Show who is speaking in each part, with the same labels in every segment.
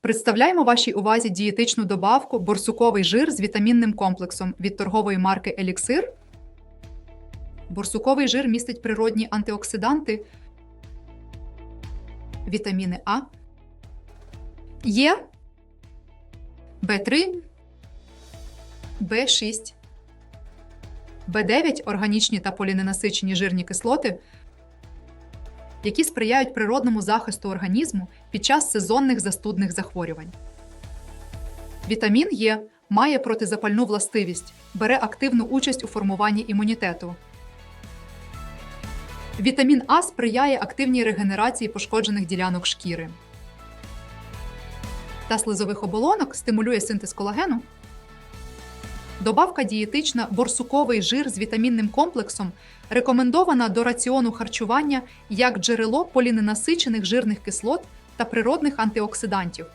Speaker 1: Представляємо вашій увазі дієтичну добавку борсуковий жир з вітамінним комплексом від торгової марки Еліксир. Борсуковий жир містить природні антиоксиданти, вітаміни А, Є, В3, В6, В9 органічні та поліненасичені жирні кислоти, які сприяють природному захисту організму під час сезонних застудних захворювань. Вітамін Е має протизапальну властивість, бере активну участь у формуванні імунітету. Вітамін А сприяє активній регенерації пошкоджених ділянок шкіри та слизових оболонок, стимулює синтез колагену. Добавка дієтична борсуковий жир з вітамінним комплексом рекомендована до раціону харчування як джерело поліненасичених жирних кислот та природних антиоксидантів,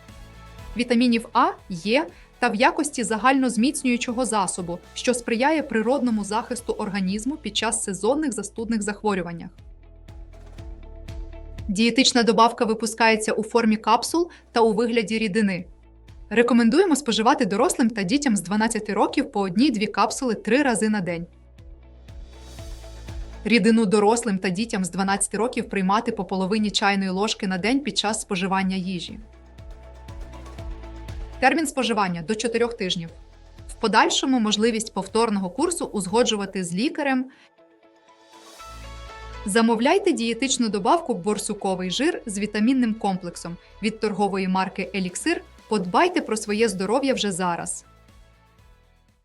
Speaker 1: вітамінів А, Є та в якості загальнозміцнюючого засобу, що сприяє природному захисту організму під час сезонних застудних захворюваннях. Дієтична добавка випускається у формі капсул та у вигляді рідини. Рекомендуємо споживати дорослим та дітям з 12 років по одній-дві капсули 3 рази на день. Рідину дорослим та дітям з 12 років приймати по половині чайної ложки на день під час споживання їжі. Термін споживання до 4 тижнів. В подальшому можливість повторного курсу узгоджувати з лікарем. Замовляйте дієтичну добавку борсуковий жир з вітамінним комплексом від торгової марки Еліксир. Подбайте про своє здоров'я вже зараз.